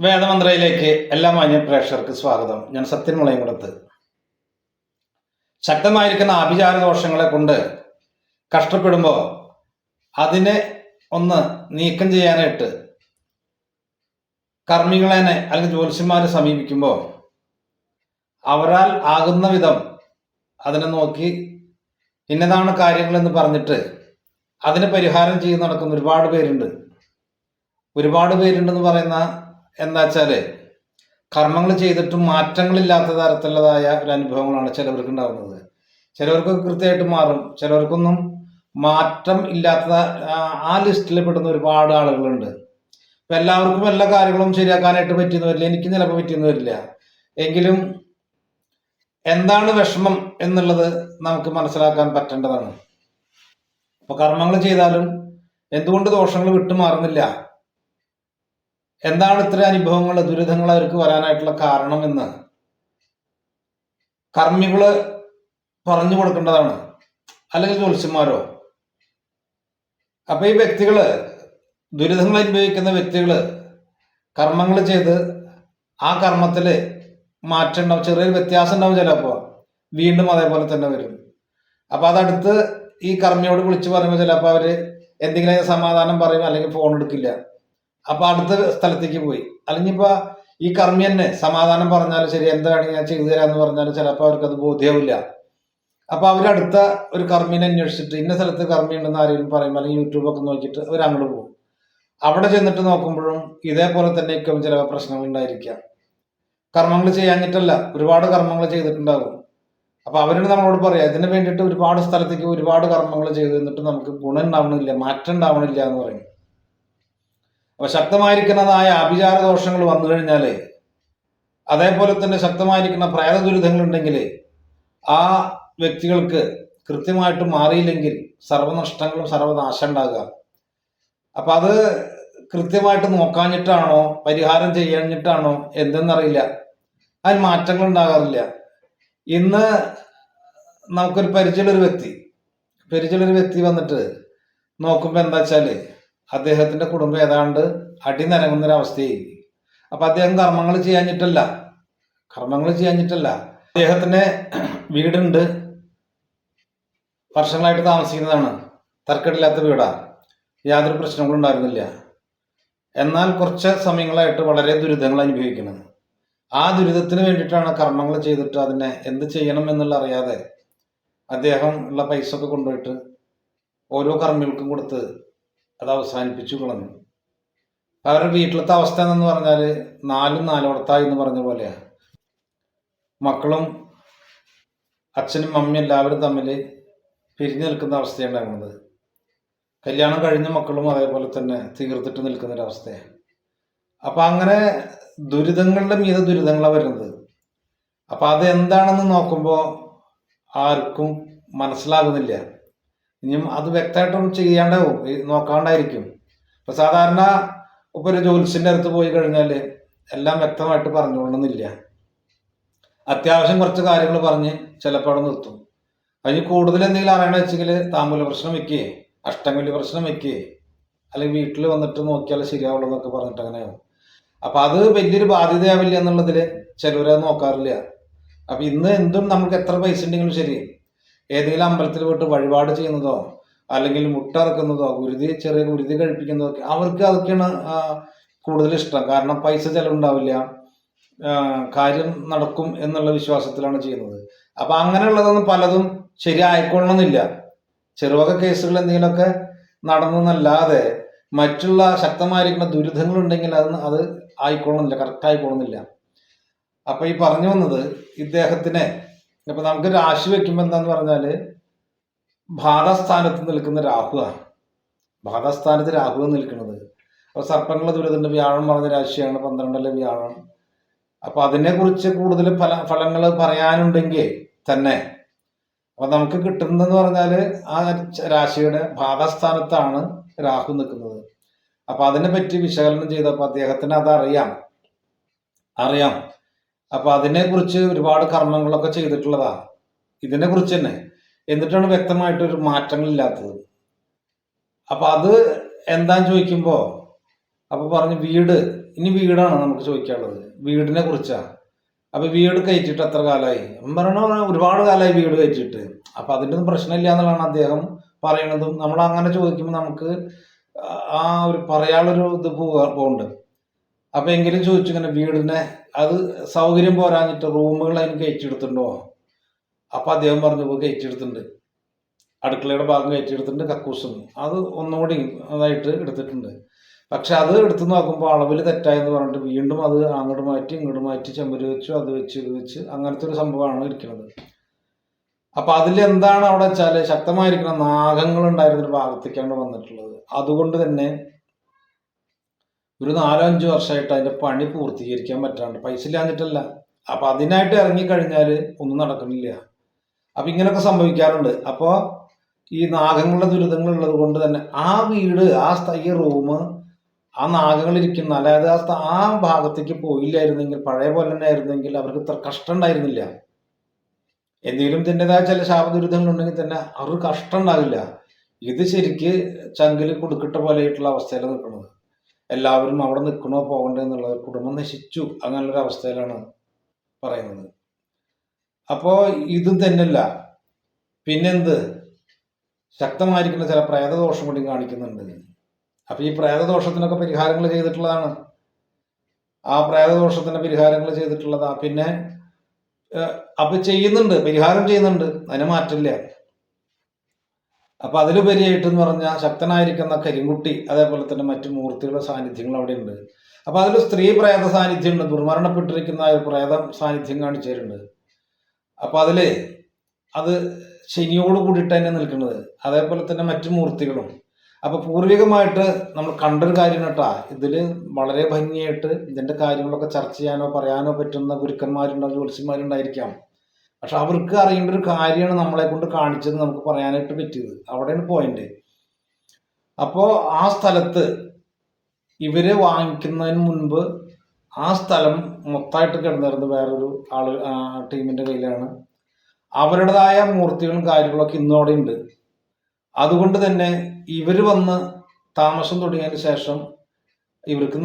വേദമന്ത്രയിലേക്ക് എല്ലാ മാന്യ പ്രേക്ഷകർക്ക് സ്വാഗതം. ഞാൻ സത്യൻ മുളയംകുളത്ത് ശക്തമായിരിക്കുന്ന ആഭിചാര ദോഷങ്ങളെ കൊണ്ട് കഷ്ടപ്പെടുമ്പോൾ അതിനെ ഒന്ന് നീക്കം ചെയ്യാനായിട്ട് കർമ്മികളെ അല്ലെങ്കിൽ ജ്യോത്സ്യന്മാരെ സമീപിക്കുമ്പോൾ അവരാൽ ആകുന്ന വിധം അതിനെ നോക്കി ഇന്നതാണ് കാര്യങ്ങളെന്ന് പറഞ്ഞിട്ട് അതിന് പരിഹാരം ചെയ്ത് നടക്കുന്ന ഒരുപാട് പേരുണ്ട്. ഒരുപാട് പേരുണ്ടെന്ന് പറയുന്ന എന്താ വെച്ചാൽ കർമ്മങ്ങൾ ചെയ്തിട്ടും മാറ്റങ്ങളില്ലാത്ത തരത്തിലുള്ളതായ ഒരു അനുഭവങ്ങളാണ് ചിലവർക്ക് ഉണ്ടാകുന്നത് ചിലവർക്ക് കൃത്യമായിട്ട് മാറും. ചിലവർക്കൊന്നും മാറ്റം ഇല്ലാത്ത ആ- ലിസ്റ്റിൽ പെടുന്ന ഒരുപാട് ആളുകളുണ്ട്. ഇപ്പം എല്ലാവർക്കും എല്ലാ കാര്യങ്ങളും ശരിയാക്കാനായിട്ട് പറ്റിയെന്ന് എനിക്ക് ചിലപ്പോൾ പറ്റിയെന്ന് എങ്കിലും എന്താണ് വിഷമം എന്നുള്ളത് നമുക്ക് മനസ്സിലാക്കാൻ പറ്റേണ്ടതാണ്. അപ്പൊ കർമ്മങ്ങൾ ചെയ്താലും എന്തുകൊണ്ട് ദോഷങ്ങൾ വിട്ടുമാറുന്നില്ല? എന്താണ് ഇത്ര അനുഭവങ്ങൾ ദുരിതങ്ങൾ അവർക്ക് വരാനായിട്ടുള്ള കാരണം എന്ന്? കർമ്മികൾ പറഞ്ഞു കൊടുക്കേണ്ടതാണ്. അല്ലെങ്കിൽ ജ്യോത്സ്യന്മാരോ? അപ്പൊ ഈ വ്യക്തികൾ ദുരിതങ്ങൾ അനുഭവിക്കുന്ന വ്യക്തികൾ കർമ്മങ്ങൾ ചെയ്ത് ആ കർമ്മത്തിൽ മാറ്റം ഉണ്ടാവും. ചെറിയൊരു വ്യത്യാസം ഉണ്ടാവും ചിലപ്പോ. വീണ്ടും അതേപോലെ തന്നെ വരും. അപ്പൊ അതടുത്ത് ഈ കർമ്മിയോട് വിളിച്ചു പറയുമ്പോൾ ചിലപ്പോൾ അവർ എന്തെങ്കിലും സമാധാനം പറയും അല്ലെങ്കിൽ ഫോൺ എടുക്കില്ല. അപ്പൊ അടുത്ത സ്ഥലത്തേക്ക് പോയി. അല്ലെങ്കിൽ ഈ കർമ്മി തന്നെ സമാധാനം പറഞ്ഞാലും ശരി എന്താ വേണമെങ്കിൽ ഞാൻ ചെയ്തു തരാന്ന് പറഞ്ഞാലും ചിലപ്പോൾ അവർക്ക് അത് ബോധ്യമാവില്ല അപ്പൊ അവരടുത്ത ഒരു കർമ്മീനെ അന്വേഷിച്ചിട്ട് ഇന്ന സ്ഥലത്ത് കർമ്മി ഉണ്ടെന്ന് ആരെങ്കിലും പറയുമ്പോൾ അല്ലെങ്കിൽ യൂട്യൂബൊക്കെ നോക്കിയിട്ട് അവർ അങ്ങോട്ട് പോകും. അവിടെ ചെന്നിട്ട് നോക്കുമ്പോഴും ഇതേപോലെ തന്നെ ഒക്കെ ചില പ്രശ്നങ്ങൾ ഉണ്ടായിരിക്കാം കർമ്മങ്ങൾ ചെയ്യാഞ്ഞിട്ടല്ല ഒരുപാട് കർമ്മങ്ങൾ ചെയ്തിട്ടുണ്ടാകും. അപ്പൊ അവരോട് നമ്മളോട് പറയാം ഇതിന് വേണ്ടിയിട്ട് ഒരുപാട് സ്ഥലത്തേക്ക് ഒരുപാട് കർമ്മങ്ങൾ ചെയ്തു എന്നിട്ട് നമുക്ക് ഗുണം ഉണ്ടാവണില്ല മാറ്റം ഉണ്ടാവണില്ല എന്ന് പറയും. അപ്പൊ ശക്തമായിരിക്കുന്നതായ അഭിചാര ദോഷങ്ങൾ വന്നു കഴിഞ്ഞാൽ അതേപോലെ തന്നെ ശക്തമായിരിക്കുന്ന പ്രേത ദുരിതങ്ങൾ ഉണ്ടെങ്കിൽ ആ വ്യക്തികൾക്ക് കൃത്യമായിട്ട് മാറിയില്ലെങ്കിൽ സർവനഷ്ടങ്ങളും സർവനാശം ഉണ്ടാകുക അപ്പൊ അത് കൃത്യമായിട്ട് നോക്കാഞ്ഞിട്ടാണോ പരിഹാരം ചെയ്യാഞ്ഞിട്ടാണോ എന്തെന്നറിയില്ല. അതിന് മാറ്റങ്ങൾ ഉണ്ടാകാറില്ല. ഇന്ന് നമുക്കൊരു പരിചയമുള്ളൊരു വ്യക്തി പരിചയമുള്ളൊരു വ്യക്തി വന്നിട്ട് നോക്കുമ്പോൾ എന്താ വെച്ചാൽ അദ്ദേഹത്തിന്റെ കുടുംബം ഏതാണ്ട് അടിനരങ്ങുന്നൊരവസ്ഥയായി. അപ്പം അദ്ദേഹം കർമ്മങ്ങൾ ചെയ്യാഞ്ഞിട്ടല്ല. കർമ്മങ്ങൾ ചെയ്യാഞ്ഞിട്ടല്ല. അദ്ദേഹത്തിന് വീടുണ്ട്. വർഷങ്ങളായിട്ട് താമസിക്കുന്നതാണ്. തർക്കടില്ലാത്ത വീടാ. യാതൊരു പ്രശ്നങ്ങളും ഉണ്ടായിരുന്നില്ല. എന്നാൽ കുറച്ച് സമയങ്ങളായിട്ട് വളരെ ദുരിതങ്ങൾ അനുഭവിക്കുന്നത്. ആ ദുരിതത്തിന് വേണ്ടിയിട്ടാണ് കർമ്മങ്ങൾ ചെയ്തിട്ട് അതിനെ എന്ത് ചെയ്യണം എന്നുള്ള അറിയാതെ അദ്ദേഹം ഉള്ള പൈസ ഒക്കെ കൊണ്ടുപോയിട്ട് ഓരോ കർമ്മികൾക്കും കൊടുത്ത് അത് അവസാനിപ്പിച്ചു കളഞ്ഞു. അവരുടെ വീട്ടിലത്തെ അവസ്ഥ എന്ന് പറഞ്ഞാൽ നാലും നാലോടത്തായി എന്ന് പറഞ്ഞ പോലെയാ. മക്കളും അച്ഛനും അമ്മയും എല്ലാവരും തമ്മിൽ പിരിഞ്ഞു നിൽക്കുന്ന അവസ്ഥയാണ് ഉണ്ടാകുന്നത് കല്യാണം കഴിഞ്ഞ മക്കളും അതേപോലെ തന്നെ തീർത്തിട്ട് നിൽക്കുന്ന ഒരു അവസ്ഥയാണ് അപ്പൊ അങ്ങനെ ദുരിതങ്ങളുടെ മീത ദുരിതങ്ങളാണ് വരുന്നത്. അപ്പൊ അത് എന്താണെന്ന് നോക്കുമ്പോൾ ആർക്കും മനസ്സിലാകുന്നില്ല. ഇനിയും അത് വ്യക്തമായിട്ടും ചെയ്യാണ്ടാവും. നോക്കാണ്ടായിരിക്കും. ഇപ്പൊ സാധാരണ ഇപ്പൊ ഒരു ജോലിസിന്റെ അടുത്ത് പോയി കഴിഞ്ഞാൽ എല്ലാം വ്യക്തമായിട്ട് പറഞ്ഞുകൊള്ളണമെന്നില്ല അത്യാവശ്യം കുറച്ച് കാര്യങ്ങൾ പറഞ്ഞ് ചിലപ്പോൾ അവിടെ നിർത്തും. അതിന് കൂടുതൽ എന്തെങ്കിലും അറിയണമെന്ന് വെച്ചെങ്കിൽ താമ്പൂല പ്രശ്നം വെക്കേ അഷ്ടമില്ല പ്രശ്നം വെക്കേ അല്ലെങ്കിൽ വീട്ടിൽ വന്നിട്ട് നോക്കിയാൽ ശരിയാവുള്ളൂ എന്നൊക്കെ പറഞ്ഞിട്ട് അങ്ങനെയാവും. അപ്പൊ അത് വലിയൊരു ബാധ്യതയാവില്ല എന്നുള്ളതിൽ ചിലവരത് നോക്കാറില്ല. അപ്പൊ ഇന്ന് എന്തും നമുക്ക് എത്ര പൈസ ഉണ്ടെങ്കിലും ശരി ഏതെങ്കിലും അമ്പലത്തിൽ പോയിട്ട് വഴിപാട് ചെയ്യുന്നതോ അല്ലെങ്കിൽ മുട്ട ഇറക്കുന്നതോ ഗുരുതി ചെറിയ ഗുരുതി കഴിപ്പിക്കുന്നതോ അവർക്ക് അതൊക്കെയാണ് കൂടുതൽ ഇഷ്ടം. കാരണം പൈസ ചെലവുണ്ടാവില്ല. കാര്യം നടക്കും എന്നുള്ള വിശ്വാസത്തിലാണ് ചെയ്യുന്നത്. അപ്പൊ അങ്ങനെയുള്ളതൊന്നും പലതും ശരിയായിക്കൊള്ളണമെന്നില്ല. ചെറുവക കേസുകൾ എന്തെങ്കിലുമൊക്കെ നടന്നതല്ലാതെ മറ്റുള്ള ശക്തമായിരിക്കുന്ന ദുരിതങ്ങൾ ഉണ്ടെങ്കിൽ അത് അത് ആയിക്കൊള്ളുന്നില്ല കറക്റ്റ് ആയിക്കൊള്ളുന്നില്ല അപ്പൊ ഈ പറഞ്ഞു വന്നത് ഇദ്ദേഹത്തിനെ ഇപ്പൊ നമുക്ക് രാശി വെക്കുമ്പോ എന്താന്ന് പറഞ്ഞാൽ ഭാതസ്ഥാനത്ത് നിൽക്കുന്ന രാഹുവാണ്. ഭാതസ്ഥാനത്ത് രാഹു നിൽക്കുന്നത്. അപ്പൊ സർപ്പങ്ങളെ ദുരിതണ്ട് വ്യാഴം പറഞ്ഞ രാശിയാണ് പന്ത്രണ്ടിലെ വ്യാഴം. അപ്പൊ അതിനെ കുറിച്ച് കൂടുതൽ ഫല ഫലങ്ങൾ പറയാനുണ്ടെങ്കിൽ തന്നെ അപ്പൊ നമുക്ക് കിട്ടുന്നതെന്ന് പറഞ്ഞാൽ ആ രാശിയുടെ ഭാഗസ്ഥാനത്താണ് രാഹു നിൽക്കുന്നത്. അപ്പൊ അതിനെ പറ്റി വിശകലനം ചെയ്തപ്പോൾ അദ്ദേഹത്തിന് അതറിയാം. അറിയാം. അപ്പൊ അതിനെക്കുറിച്ച് ഒരുപാട് കർമ്മങ്ങളൊക്കെ ചെയ്തിട്ടുള്ളതാ. ഇതിനെ കുറിച്ച് തന്നെ. എന്നിട്ടാണ് വ്യക്തമായിട്ടൊരു മാറ്റങ്ങളില്ലാത്തത്. അപ്പൊ അത് എന്താന്ന് ചോദിക്കുമ്പോ അപ്പൊ പറഞ്ഞു വീട്. ഇനി വീടാണ് നമുക്ക് ചോദിക്കാനുള്ളത്. വീടിനെ കുറിച്ചാ. അപ്പൊ വീട് കയറ്റിട്ട് എത്ര കാലമായി പറയണ ഒരുപാട് കാലമായി വീട് കയറ്റിട്ട് അപ്പൊ അതിന്റെ ഒന്നും പ്രശ്നമില്ല എന്നുള്ളതാണ് അദ്ദേഹം പറയണതും നമ്മൾ അങ്ങനെ ചോദിക്കുമ്പോൾ നമുക്ക് ആ ഒരു പറയാനുള്ളൊരു ഇത് പോകുന്നുണ്ട് അപ്പൊ എങ്കിലും ചോദിച്ചു ഇങ്ങനെ വീടിനെ അത് സൗകര്യം പോരാഞ്ഞിട്ട് റൂമുകൾ അതിന് കയറ്റിയെടുത്തിട്ടുണ്ടോ? അപ്പൊ അദ്ദേഹം പറഞ്ഞു പോയി കയറ്റിയെടുത്തിട്ടുണ്ട്. അടുക്കളയുടെ ഭാഗം കയറ്റിയെടുത്തിട്ടുണ്ട് കക്കൂസും അത് ഒന്നുകൂടി അതായിട്ട് എടുത്തിട്ടുണ്ട്. പക്ഷെ അത് എടുത്തു നോക്കുമ്പോൾ അളവിൽ തെറ്റായെന്ന് പറഞ്ഞിട്ട് വീണ്ടും അത് അങ്ങോട്ട് മാറ്റി ഇങ്ങോട്ട് മാറ്റി ചെമ്പര് വെച്ചു അത് വെച്ച് ഇത് വെച്ച് അങ്ങനത്തെ ഒരു സംഭവമാണ് ഇരിക്കുന്നത്. അപ്പൊ അതിൽ എന്താണ് അവിടെ വെച്ചാൽ ശക്തമായിരിക്കുന്ന നാഗങ്ങൾ ഉണ്ടായിരുന്ന ഒരു ഭാഗത്തേക്കാണ് വന്നിട്ടുള്ളത്. അതുകൊണ്ട് തന്നെ ഒരു നാലോ അഞ്ചോ വർഷമായിട്ട് അതിന്റെ പണി പൂർത്തീകരിക്കാൻ പറ്റാണ്ട് പൈസ ഇല്ലാഞ്ഞിട്ടല്ല. അപ്പൊ അതിനായിട്ട് ഇറങ്ങിക്കഴിഞ്ഞാൽ ഒന്നും നടക്കുന്നില്ല. അപ്പൊ ഇങ്ങനെയൊക്കെ സംഭവിക്കാറുണ്ട്. അപ്പോൾ ഈ നാഗങ്ങളുടെ ദുരിതങ്ങൾ ഉള്ളത് കൊണ്ട് തന്നെ ആ വീട് ആ സ്ഥൈ റൂം ആ നാഗങ്ങൾ ഇരിക്കുന്ന അതായത് ആ ആ ഭാഗത്തേക്ക് പോയില്ലായിരുന്നെങ്കിൽ പഴയ പോലെ തന്നെ ആയിരുന്നെങ്കിൽ അവർക്ക് ഇത്ര കഷ്ടം ഉണ്ടായിരുന്നില്ല. എന്തെങ്കിലും ഇതിന്റെതായ ചില ശാപദുരിതങ്ങൾ ഉണ്ടെങ്കിൽ തന്നെ അവർക്ക് കഷ്ടം ഉണ്ടാവില്ല. ഇത് ശരിക്ക് ചങ്കിൽ കൊടുക്കിട്ട പോലെയായിട്ടുള്ള അവസ്ഥയിലാണ് നിൽക്കുന്നത്. എല്ലാവരും അവിടെ നിൽക്കണോ പോകണ്ടോ എന്നുള്ളത് കുടുംബം നശിച്ചു അങ്ങനെയുള്ളൊരു അവസ്ഥയിലാണ് പറയുന്നത്. അപ്പോൾ ഇതും തന്നെയല്ല. പിന്നെന്ത്? ശക്തമായിരിക്കുന്ന ചില പ്രേതദോഷം കൂടി കാണിക്കുന്നുണ്ട്. അപ്പോൾ ഈ പ്രേതദോഷത്തിനൊക്കെ പരിഹാരങ്ങൾ ചെയ്തിട്ടുള്ളതാണ്. ആ പ്രേതദോഷത്തിന്റെ പരിഹാരങ്ങൾ ചെയ്തിട്ടുള്ളതാ. പിന്നെ അപ്പൊ ചെയ്യുന്നുണ്ട്. പരിഹാരം ചെയ്യുന്നുണ്ട്. അതിനെ മാറ്റില്ല. അപ്പൊ അതിലുപരിയായിട്ട് എന്ന് പറഞ്ഞാൽ ശക്തനായിരിക്കുന്ന കരിങ്കുട്ടി അതേപോലെ തന്നെ മറ്റു മൂർത്തികളുടെ സാന്നിധ്യങ്ങൾ അവിടെ ഉണ്ട് അപ്പൊ അതിൽ സ്ത്രീ പ്രേത സാന്നിധ്യം ഉണ്ട് ദുർമരണപ്പെട്ടിരിക്കുന്ന ഒരു പ്രേത സാന്നിധ്യം കാണിച്ചിട്ടുണ്ട് അപ്പൊ അതിൽ അത് ശനിയോട് കൂടിയിട്ട് തന്നെ നിൽക്കുന്നത് അതേപോലെ തന്നെ മറ്റു മൂർത്തികളും. അപ്പൊ പൂർവികമായിട്ട് നമ്മൾ കണ്ടൊരു കാര്യം കേട്ടാ ഇതിൽ വളരെ ഭംഗിയായിട്ട് ഇതിന്റെ കാര്യങ്ങളൊക്കെ ചർച്ച ചെയ്യാനോ പറയാനോ പറ്റുന്ന ഗുരുക്കന്മാരുണ്ടോ ജ്യോത്സ്യന്മാരുണ്ടായിരിക്കാം. പക്ഷെ അവർക്ക് അറിയേണ്ട ഒരു കാര്യമാണ് നമ്മളെ കൊണ്ട് കാണിച്ചത് നമുക്ക് പറയാനായിട്ട് പറ്റിയത്. അവിടെയാണ് പോയിന്റ് അപ്പോ ആ സ്ഥലത്ത് ഇവർ വാങ്ങിക്കുന്നതിന് മുൻപ് ആ സ്ഥലം മൊത്തമായിട്ട് കിടന്നിരുന്നത് വേറൊരു ആൾ ടീമിന്റെ കയ്യിലാണ്. അവരുടേതായ മൂർത്തികളും കാര്യങ്ങളൊക്കെ ഇന്നോടെ ഉണ്ട്. അതുകൊണ്ട് തന്നെ ഇവർ വന്ന് താമസം തുടങ്ങിയതിന് ശേഷം ഇവർക്ക്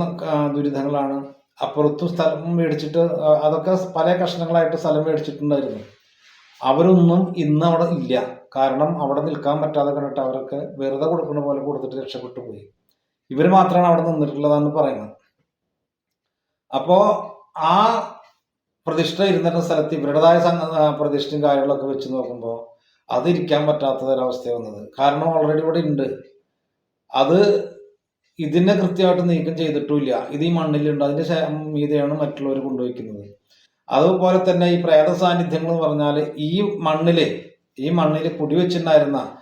ദുരിതങ്ങളാണ് അപ്പുറത്തും സ്ഥലം മേടിച്ചിട്ട് അതൊക്കെ പല കഷ്ണങ്ങളായിട്ട് സ്ഥലം മേടിച്ചിട്ടുണ്ടായിരുന്നു. അവരൊന്നും ഇന്ന് അവിടെ ഇല്ല. കാരണം അവിടെ നിൽക്കാൻ പറ്റാതെ കണ്ടിട്ട് അവരൊക്കെ വെറുതെ കൊടുക്കുന്ന പോലെ കൊടുത്തിട്ട് രക്ഷപ്പെട്ടു പോയി. ഇവർ മാത്രമാണ് അവിടെ നിന്നിട്ടുള്ളതെന്ന് പറയുന്നത്. അപ്പോൾ ആ പ്രതിഷ്ഠ ഇരുന്നിരുന്ന സ്ഥലത്ത് ഇവരുടേതായ പ്രതിഷ്ഠയും കാര്യങ്ങളൊക്കെ വെച്ച് നോക്കുമ്പോൾ അത് ഇരിക്കാൻ പറ്റാത്ത ഒരവസ്ഥ വന്നത്. കാരണം ഓൾറെഡി ഇവിടെ ഉണ്ട്. അത് ഇതിനെ കൃത്യമായിട്ട് നീക്കം ചെയ്തിട്ടുമില്ല. ഇത് ഈ മണ്ണിലുണ്ട്. അതിന്റെ മീതെയാണ് മറ്റുള്ളവർ കൊണ്ടുവയ്ക്കുന്നത്. അതുപോലെ തന്നെ ഈ പ്രേത സാന്നിധ്യങ്ങൾ എന്ന് പറഞ്ഞാൽ ഈ മണ്ണിൽ ഈ മണ്ണിൽ കുടിവെച്ചിട്ടുണ്ടായിരുന്ന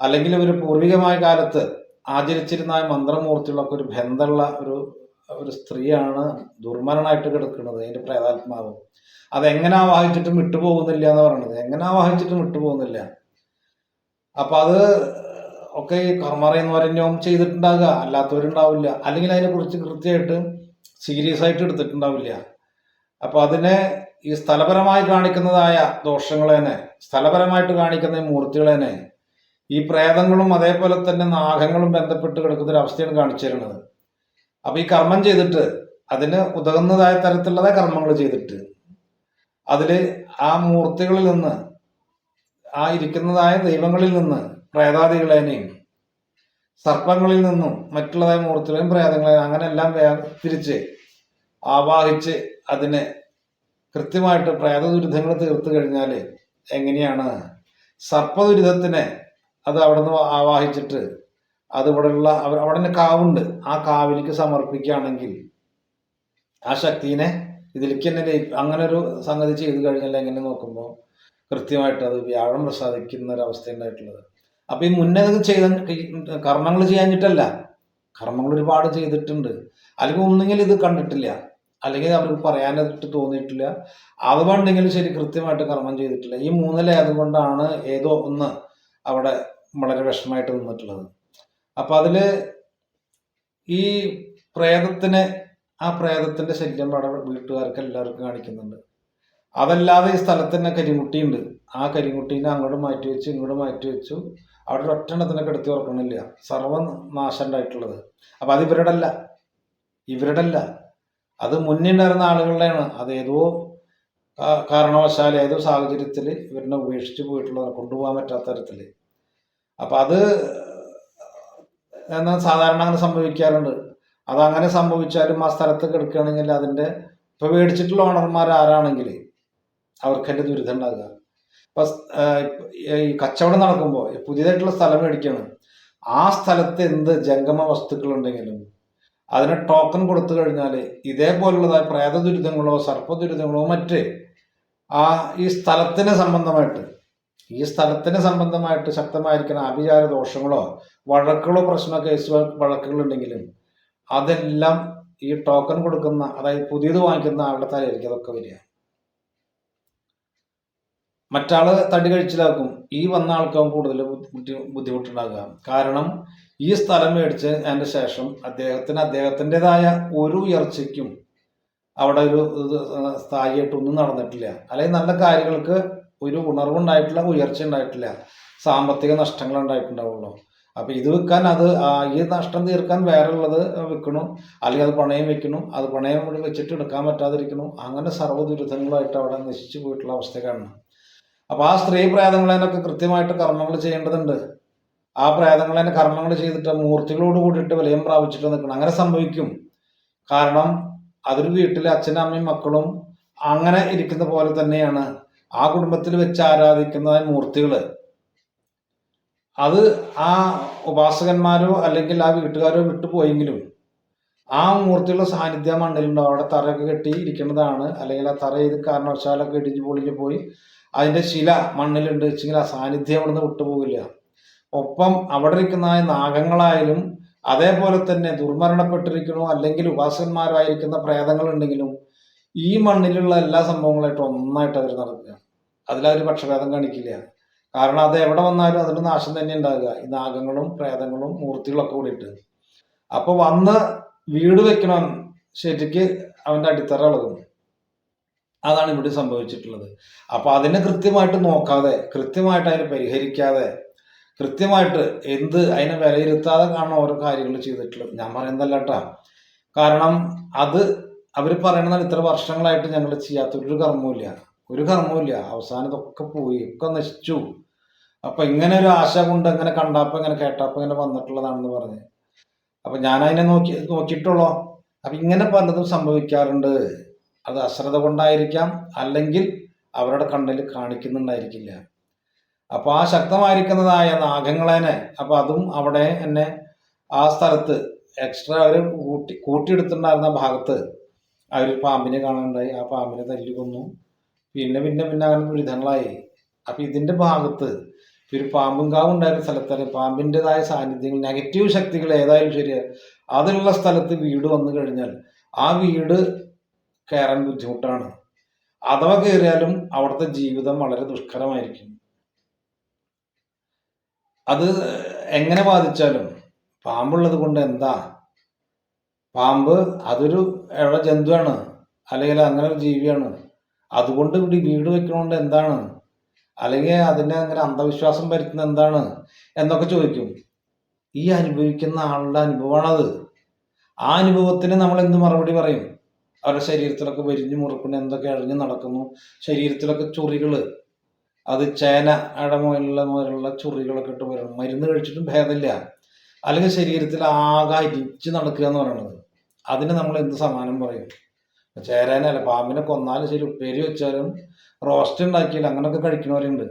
അല്ലെങ്കിൽ ഒരു പൂർവികമായ കാലത്ത് ആചരിച്ചിരുന്ന മന്ത്രമൂർത്തിയുള്ള ഒരു ബന്ധമുള്ള ഒരു ഒരു സ്ത്രീയാണ് ദുർമരണമായിട്ട് കിടക്കുന്നത്. അതിന്റെ പ്രേതാത്മാവ്. അതെങ്ങനെ ആവാഹിച്ചിട്ടും വിട്ടുപോകുന്നില്ല എന്ന് പറയുന്നത് എങ്ങനെ ആവാഹിച്ചിട്ടും വിട്ടുപോകുന്നില്ല. അപ്പൊ അത് ഒക്കെ ഈ പറഞ്ഞോ ചെയ്തിട്ടുണ്ടാകുക അല്ലാത്തവരുണ്ടാവില്ല. അല്ലെങ്കിൽ അതിനെ കുറിച്ച് കൃത്യമായിട്ട് സീരിയസ് ആയിട്ട് എടുത്തിട്ടുണ്ടാവില്ല. അപ്പൊ അതിനെ ഈ സ്ഥലപരമായി കാണിക്കുന്നതായ ദോഷങ്ങളെന്നെ സ്ഥലപരമായിട്ട് കാണിക്കുന്ന മൂർത്തികളെന്നെ ഈ പ്രേതങ്ങളും അതേപോലെ തന്നെ നാഗങ്ങളും ബന്ധപ്പെട്ട് കിടക്കുന്ന ഒരു അവസ്ഥയാണ് കാണിച്ചു തരുന്നത്. അപ്പൊ ഈ കർമ്മം ചെയ്തിട്ട് അതിന് ഉതകുന്നതായ തരത്തിലുള്ളതായ കർമ്മങ്ങൾ ചെയ്തിട്ട് അതിൽ ആ മൂർത്തികളിൽ നിന്ന് ആ ഇരിക്കുന്നതായ ദൈവങ്ങളിൽ നിന്ന് പ്രേതാദികളെയും സർപ്പങ്ങളിൽ നിന്നും മറ്റുള്ളതായ മൂർത്തികളെയും പ്രേതങ്ങളെയും അങ്ങനെ എല്ലാം തിരിച്ച് ആവാഹിച്ച് അതിനെ കൃത്യമായിട്ട് പ്രേത ദുരിതങ്ങൾ തീർത്തു കഴിഞ്ഞാൽ എങ്ങനെയാണ്? സർപ്പദുരിതത്തിനെ അത് അവിടെ നിന്ന് ആവാഹിച്ചിട്ട് അത് ഇവിടെയുള്ള അവിടെ കാവുണ്ട്. ആ കാവിലേക്ക് സമർപ്പിക്കുകയാണെങ്കിൽ ആ ശക്തിനെ ഇതിലേക്ക് തന്നെ അങ്ങനെ ഒരു സംഗതി ചെയ്തു കഴിഞ്ഞാൽ എങ്ങനെ നോക്കുമ്പോൾ കൃത്യമായിട്ട് അത് വ്യാഴം പ്രസാദിക്കുന്ന ഒരു അവസ്ഥ ഉണ്ടായിട്ടുള്ളത്. അപ്പൊ ഈ മുന്നേ ചെയ്ത കർമ്മങ്ങൾ ചെയ്യാഞ്ഞിട്ടല്ല. കർമ്മങ്ങൾ ഒരുപാട് ചെയ്തിട്ടുണ്ട്. അല്ലെങ്കിൽ ഒന്നുകിൽ ഇത് കണ്ടിട്ടില്ല. അല്ലെങ്കിൽ അവർക്ക് പറയാനായിട്ട് തോന്നിയിട്ടില്ല. അതുകൊണ്ടെങ്കിലും ശരി കൃത്യമായിട്ട് കർമ്മം ചെയ്തിട്ടില്ല. ഈ മൂന്നിലെ അതുകൊണ്ടാണ് ഏതോ ഒന്ന് അവിടെ വളരെ വിഷമമായിട്ട് നിന്നിട്ടുള്ളത്. അപ്പൊ അതിൽ ഈ പ്രേതത്തിനെ ആ പ്രേതത്തിന്റെ ശല്യം അവിടെ വീട്ടുകാർക്ക് എല്ലാവർക്കും കാണിക്കുന്നുണ്ട്. അതല്ലാതെ ഈ സ്ഥലത്തിന് കരിമുട്ടിയുണ്ട്. ആ കരിമുട്ടീനെ അങ്ങോട്ട് മാറ്റി വെച്ചു ഇങ്ങോട്ട് മാറ്റി വെച്ചു അവിടെ ഒരു ഒറ്റെണ്ണത്തിനെ കിടത്തി ഉറക്കണില്ല സർവ നാശം അപ്പം അത് ഇവരുടെ അല്ല ഇവരുടെ അല്ല അത് മുന്നിണ്ടായിരുന്ന ആളുകളുടെയാണ്. അത് ഏതോ കാരണവശാൽ ഏതോ സാഹചര്യത്തിൽ ഇവരിനെ ഉപേക്ഷിച്ച് പോയിട്ടുള്ളത് കൊണ്ടുപോകാൻ പറ്റാത്ത തരത്തിൽ അപ്പം അത് എന്നാൽ സാധാരണ അങ്ങനെ സംഭവിക്കാറുണ്ട്. അതങ്ങനെ സംഭവിച്ചാലും ആ സ്ഥലത്ത് കിടക്കുകയാണെങ്കിൽ അതിന്റെ ഇപ്പോൾ മേടിച്ചിട്ടുള്ള ഓണർമാർ ആരാണെങ്കിൽ അവർക്കതിന്റെ ദുരിതം ഉണ്ടാകുക ഇപ്പം ഈ കച്ചവടം നടക്കുമ്പോൾ പുതിയതായിട്ടുള്ള സ്ഥലം മേടിക്കുകയാണ് ആ സ്ഥലത്ത് എന്ത് ജംഗമ വസ്തുക്കൾ ഉണ്ടെങ്കിലും അതിന് ടോക്കൺ കൊടുത്തു കഴിഞ്ഞാൽ ഇതേപോലുള്ളതായ പ്രേത ദുരിതങ്ങളോ സർപ്പ ദുരിതങ്ങളോ മറ്റ് ആ ഈ സ്ഥലത്തിന് സംബന്ധമായിട്ട് ഈ സ്ഥലത്തിന് സംബന്ധമായിട്ട് ശക്തമായിരിക്കുന്ന ആഭിചാര ദോഷങ്ങളോ വഴക്കുകളോ പ്രശ്ന കേസ് വഴക്കുകളുണ്ടെങ്കിലും അതെല്ലാം ഈ ടോക്കൺ കൊടുക്കുന്ന അതായത് പുതിയത് വാങ്ങിക്കുന്ന ആളുടെ തലയിലേക്ക് അതൊക്കെ വരിക. മറ്റാൾ തടി കഴിച്ചിലാക്കും. ഈ വന്ന ആൾക്കാവും കൂടുതൽ ബുദ്ധി ബുദ്ധിമുട്ടുണ്ടാകുക കാരണം ഈ സ്ഥലം മേടിച്ച് അതിന്റെ ശേഷം അദ്ദേഹത്തിന് അദ്ദേഹത്തിന്റെതായ ഒരു ഉയർച്ചയ്ക്കും അവിടെ ഒരു സ്ഥായിട്ടൊന്നും നടന്നിട്ടില്ല. അല്ലെങ്കിൽ നല്ല കാര്യങ്ങൾക്ക് ഒരു ഉണർവുണ്ടായിട്ടില്ല ഉയർച്ച ഉണ്ടായിട്ടില്ല. സാമ്പത്തിക നഷ്ടങ്ങൾ ഉണ്ടായിട്ടുണ്ടാവുള്ളൂ. അപ്പൊ ഇത് വിൽക്കാൻ അത് ഈ നഷ്ടം തീർക്കാൻ വേറെ ഉള്ളത് വിൽക്കണു അല്ലെങ്കിൽ അത് പണയം വെക്കണു? അത് പണയം വെച്ചിട്ട് എടുക്കാൻ പറ്റാതിരിക്കണു? അങ്ങനെ സർവ ദുരിതങ്ങളായിട്ട് അവിടെ നശിച്ചു പോയിട്ടുള്ള അവസ്ഥ കാണണം അപ്പൊ ആ സ്ത്രീ പ്രേതങ്ങളതിനൊക്കെ കൃത്യമായിട്ട് കർമ്മങ്ങൾ ചെയ്യേണ്ടതുണ്ട്. ആ പ്രേതങ്ങളതിനെ കർമ്മങ്ങൾ ചെയ്തിട്ട് മൂർത്തികളോട് കൂടിയിട്ട് വിലയം പ്രാപിച്ചിട്ട് നിൽക്കണം. അങ്ങനെ സംഭവിക്കും. കാരണം അതൊരു വീട്ടിലെ അച്ഛനും അമ്മയും മക്കളും അങ്ങനെ ഇരിക്കുന്ന പോലെ തന്നെയാണ്. ആ കുടുംബത്തിൽ വെച്ച് ആരാധിക്കുന്ന മൂർത്തികൾ. അത് ആ ഉപാസകന്മാരോ അല്ലെങ്കിൽ ആ വീട്ടുകാരോ വിട്ടുപോയെങ്കിലും ആ മൂർത്തികളുടെ സാന്നിധ്യം മണ്ണിലുണ്ടാവും അവിടെ തറയൊക്കെ കെട്ടി ഇരിക്കുന്നതാണ്. അല്ലെങ്കിൽ ആ തറ ഇത് കാരണവശാലൊക്കെ ഇടിഞ്ഞു പൊളിഞ്ഞു പോയി. അതിന്റെ ശില മണ്ണിലുണ്ട്. വെച്ചെങ്കിൽ ആ സാന്നിധ്യം അവിടുന്ന് വിട്ടുപോകില്ല. ഒപ്പം അവിടെ ഇരിക്കുന്ന നാഗങ്ങളായാലും അതേപോലെ തന്നെ ദുർമരണപ്പെട്ടിരിക്കണോ അല്ലെങ്കിൽ ഉപാസന്മാരായിരിക്കുന്ന പ്രേതങ്ങൾ ഉണ്ടെങ്കിലും ഈ മണ്ണിലുള്ള എല്ലാ സംഭവങ്ങളായിട്ടും ഒന്നായിട്ട് അവർ നടക്കുക. അതിലവർ പക്ഷഭേദം കാണിക്കില്ല. കാരണം അത് എവിടെ വന്നാലും അതിന് നാശം തന്നെ ഉണ്ടാകുക. ഈ നാഗങ്ങളും പ്രേതങ്ങളും മൂർത്തികളൊക്കെ കൂടിയിട്ട്. അപ്പൊ വന്ന് വീട് വെക്കണം. ശരിക്ക് അവന്റെ അടിത്തറ ഇളകും. അതാണ് ഇവിടെ സംഭവിച്ചിട്ടുള്ളത്. അപ്പൊ അതിനെ കൃത്യമായിട്ട് നോക്കാതെ കൃത്യമായിട്ട് അതിനെ പരിഹരിക്കാതെ കൃത്യമായിട്ട് എന്ത് അതിനെ വിലയിരുത്താതെ കാണുന്ന ഓരോ കാര്യങ്ങൾ ചെയ്തിട്ടുള്ളത്. ഞാൻ പറയുന്നതല്ല കേട്ടാ. കാരണം അത് അവർ പറയണതാണ് ഇത്ര വർഷങ്ങളായിട്ട് ഞങ്ങൾ ചെയ്യാത്ത ഒരു കർമ്മവുമില്ല. ഒരു കർമ്മവുമില്ല. അവസാനം ഇതൊക്കെ പോയി ഒക്കെ നശിച്ചു. അപ്പൊ ഇങ്ങനെ ഒരു ആശ കൊണ്ട് അങ്ങനെ കണ്ടപ്പോ ഇങ്ങനെ കേട്ടപ്പോ ഇങ്ങനെ വന്നിട്ടുള്ളതാണെന്ന് പറഞ്ഞ്. അപ്പൊ ഞാൻ അതിനെ നോക്കി നോക്കിയിട്ടുള്ളോ? അപ്പൊ ഇങ്ങനെ പലതും സംഭവിക്കാറുണ്ട്. അത് അശ്രദ്ധ കൊണ്ടായിരിക്കാം അല്ലെങ്കിൽ അവരുടെ കണ്ണിൽ കാണിക്കുന്നുണ്ടായിരിക്കില്ല. അപ്പോൾ ആ ശക്തമായിരിക്കുന്നതായ നാഗങ്ങളേനെ അപ്പോൾ അതും അവിടെ എന്നെ ആ സ്ഥലത്ത് എക്സ്ട്രാ അവർ കൂട്ടി കൂട്ടിയെടുത്തിട്ടുണ്ടായിരുന്ന ഭാഗത്ത് അവർ പാമ്പിനെ കാണാനുണ്ടായി. ആ പാമ്പിനെ തല്ലി കൊന്നു. പിന്നെ പിന്നെ പിന്നെ അങ്ങനെ ദുരിതങ്ങളായി. അപ്പൊ ഇതിന്റെ ഭാഗത്ത് ഒരു പാമ്പും കാവ് ഉണ്ടായിരുന്ന സ്ഥലത്താണ് പാമ്പിന്റെതായ സാന്നിധ്യങ്ങൾ നെഗറ്റീവ് ശക്തികൾ ഏതായാലും ശരിയാണ് അതിലുള്ള സ്ഥലത്ത് വീട് വന്നു കഴിഞ്ഞാൽ ആ വീട് കയറാൻ ബുദ്ധിമുട്ടാണ്. അഥവാ കയറിയാലും അവിടുത്തെ ജീവിതം വളരെ ദുഷ്കരമായിരിക്കും. അത് എങ്ങനെ ബാധിച്ചാലും പാമ്പുള്ളത് കൊണ്ട് എന്താ? പാമ്പ് അതൊരു ഇഴ ജന്തുവാണ്? അല്ലെങ്കിൽ അങ്ങനെ ഒരു ജീവിയാണ്. അതുകൊണ്ട് ഇവിടെ വീട് വെക്കണോണ്ട് എന്താണ്? അല്ലെങ്കിൽ അതിനെ അങ്ങനെ അന്ധവിശ്വാസം വരുത്തുന്ന എന്താണ്? എന്നൊക്കെ ചോദിക്കും. ഈ അനുഭവിക്കുന്ന ആളുടെ അനുഭവമാണത്. ആ അനുഭവത്തിന് നമ്മൾ എന്ത് മറുപടി പറയും? അവരുടെ ശരീരത്തിലൊക്കെ വരിഞ്ഞ് മുറുക്കുന്ന എന്തൊക്കെ അഴിഞ്ഞു നടക്കുന്നു. ശരീരത്തിലൊക്കെ ചൊറികൾ അത് ചേന അടമുള്ള മുതലുള്ള ചൊറികളൊക്കെ ഇട്ട് വരണം മരുന്ന് കഴിച്ചിട്ടും ഭേദമില്ല. അല്ലെങ്കിൽ ശരീരത്തിൽ ആകെ അരിച്ച് നടക്കുക എന്ന് പറയുന്നത് അതിന് നമ്മൾ എന്ത് സമാനം പറയും? ചേരാനല്ല പാമ്പിനെ കൊന്നാലും ശരി ഉപ്പേരി വെച്ചാലും റോസ്റ്റ് ഉണ്ടാക്കിയാലും അങ്ങനെയൊക്കെ കഴിക്കുന്നവരുണ്ട്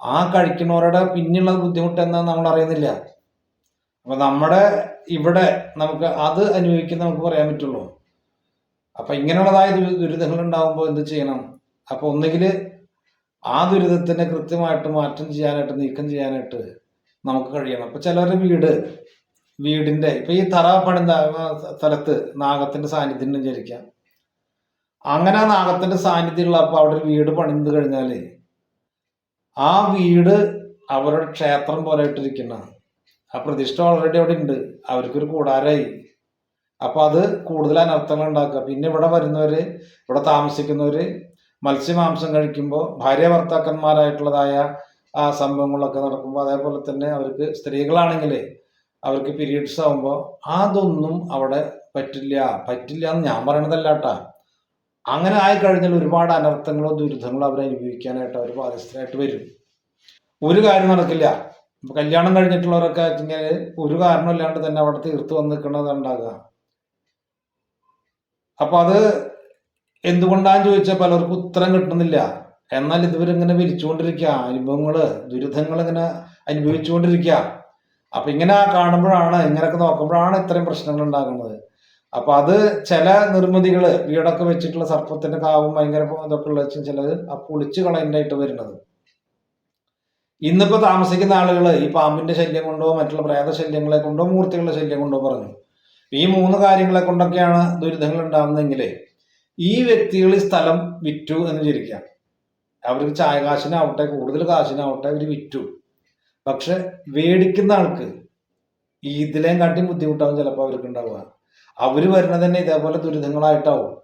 ആ കഴിക്കുന്നവരുടെ പിന്നെയുള്ള ബുദ്ധിമുട്ട് എന്താണെന്ന് നമ്മൾ അറിയുന്നില്ല. അപ്പൊ നമ്മുടെ ഇവിടെ നമുക്ക് അത് അനുഭവിക്കുന്ന നമുക്ക് പറയാൻ പറ്റുള്ളൂ. അപ്പൊ ഇങ്ങനെയുള്ളതായ ദുരി- ദുരിതങ്ങൾ ഉണ്ടാകുമ്പോൾ എന്ത് ചെയ്യണം? അപ്പൊ ഒന്നുകിൽ ആ ദുരിതത്തിനെ കൃത്യമായിട്ട് മാറ്റം ചെയ്യാനായിട്ട് നീക്കം ചെയ്യാനായിട്ട് നമുക്ക് കഴിയണം. അപ്പൊ ചിലരുടെ വീട് വീടിന്റെ ഇപ്പൊ ഈ തറ പണിത സ്ഥലത്ത് നാഗത്തിന്റെ സാന്നിധ്യം വിചാരിക്കാം. അങ്ങനെ നാഗത്തിന്റെ സാന്നിധ്യമുള്ള അപ്പൊ അവിടെ ഒരു വീട് പണിത് കഴിഞ്ഞാൽ ആ വീട് അവരുടെ ക്ഷേത്രം പോലെ ഇട്ടിരിക്കുന്ന. ആ പ്രതിഷ്ഠ ഓൾറെഡി അവിടെ ഉണ്ട്. അവർക്കൊരു കൂടാരായി. അപ്പൊ അത് കൂടുതൽ അനർത്ഥങ്ങൾ ഉണ്ടാക്കുക പിന്നെ ഇവിടെ വരുന്നവര് ഇവിടെ താമസിക്കുന്നവര് മത്സ്യമാംസം കഴിക്കുമ്പോൾ ഭാര്യ ഭർത്താക്കന്മാരായിട്ടുള്ളതായ ആ സംഭവങ്ങളൊക്കെ നടക്കുമ്പോൾ അതേപോലെ തന്നെ അവർക്ക് സ്ത്രീകളാണെങ്കിൽ അവർക്ക് പീരീഡ്സ് ആകുമ്പോൾ അതൊന്നും അവിടെ പറ്റില്ല. പറ്റില്ല എന്ന് ഞാൻ പറയണതല്ല കേട്ടാ. അങ്ങനെ ആയി കഴിഞ്ഞാൽ ഒരുപാട് അനർത്ഥങ്ങളോ ദുരിതങ്ങളോ അവർ അനുഭവിക്കാനായിട്ട് അവർ ബാധ്യസ്ഥരായിട്ട് വരും. ഒരു കാര്യം നടക്കില്ല. കല്യാണം കഴിഞ്ഞിട്ടുള്ളവരൊക്കെ ഒരു കാരണമില്ലാണ്ട് തന്നെ അവിടെ തീർത്ത് വന്ന് ഉണ്ടാകുക അപ്പൊ അത് എന്തുകൊണ്ടാന്ന് ചോദിച്ചാൽ പലർക്കും ഉത്തരം കിട്ടുന്നില്ല എന്നാൽ ഇതുവരിങ്ങനെ വിരിച്ചുകൊണ്ടിരിക്കുക അനുഭവങ്ങൾ ദുരിതങ്ങൾ ഇങ്ങനെ അനുഭവിച്ചുകൊണ്ടിരിക്കുക അപ്പൊ ഇങ്ങനെ കാണുമ്പോഴാണ് ഇങ്ങനെയൊക്കെ നോക്കുമ്പോഴാണ് ഇത്രയും പ്രശ്നങ്ങൾ ഉണ്ടാകുന്നത്. അപ്പൊ അത് ചില നിർമ്മിതികൾ വീടൊക്കെ വെച്ചിട്ടുള്ള സർപ്പത്തിന്റെ കാവും ഭയങ്കര ഇതൊക്കെ ഉള്ള ചിലത് ആ പൊളിച്ച് കളയണ്ടായിട്ട് വരുന്നത്. ഇന്നിപ്പോ താമസിക്കുന്ന ആളുകൾ ഈ പാമ്പിന്റെ ശല്യം കൊണ്ടോ മറ്റുള്ള പ്രേത ശല്യങ്ങളെ കൊണ്ടോ മൂർത്തികളുടെ ശല്യം കൊണ്ടോ പറഞ്ഞു. ഈ മൂന്ന് കാര്യങ്ങളെ കൊണ്ടൊക്കെയാണ് ദുരിതങ്ങൾ ഉണ്ടാകുന്നതെങ്കിലേ ഈ വ്യക്തികൾ ഈ സ്ഥലം വിറ്റു എന്ന് വിചാരിക്കാം അവർക്ക് ചായ കാശിനാവട്ടെ കൂടുതൽ കാശിനാവട്ടെ അവർ വിറ്റു. പക്ഷെ വേടിക്കുന്ന ആൾക്ക് ഇതിലേം കാട്ടി ബുദ്ധിമുട്ടാവും ചിലപ്പോൾ അവർക്ക് ഉണ്ടാവുക. അവർ വരുന്നത് തന്നെ ഇതേപോലെ ദുരിതങ്ങളായിട്ടാവും.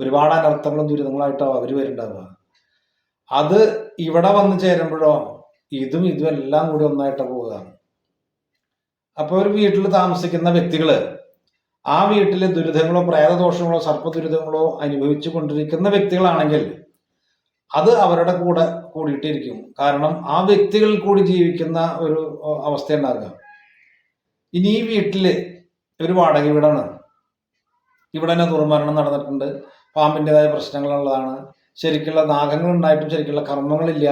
ഒരുപാട് അനർത്ഥങ്ങളും ദുരിതങ്ങളായിട്ടാവും അവർ വരുന്നുണ്ടാവുക. അത് ഇവിടെ വന്ന് ചേരുമ്പോഴോ ഇതും ഇതും എല്ലാം കൂടി ഒന്നായിട്ട് പോവുക. അപ്പോൾ ഒരു വീട്ടിൽ താമസിക്കുന്ന വ്യക്തികൾ ആ വീട്ടിലെ ദുരിതങ്ങളോ പ്രേതദോഷങ്ങളോ സർപ്പദുരിതങ്ങളോ അനുഭവിച്ചു കൊണ്ടിരിക്കുന്ന വ്യക്തികളാണെങ്കിൽ അത് അവരുടെ കൂടെ കൂടിയിട്ടിരിക്കും. കാരണം ആ വ്യക്തികളിൽ കൂടി ജീവിക്കുന്ന ഒരു അവസ്ഥ ഉണ്ടാകുക ഇനി ഈ വീട്ടിൽ ഒരു വാടക വീടാണ്. ഇവിടെ തന്നെ ദുർമരണം നടന്നിട്ടുണ്ട്. പാമ്പിന്റെതായ പ്രശ്നങ്ങളുള്ളതാണ്. ശരിക്കുള്ള നാഗങ്ങൾ ഉണ്ടായിട്ടും ശരിക്കുള്ള കർമ്മങ്ങളില്ല.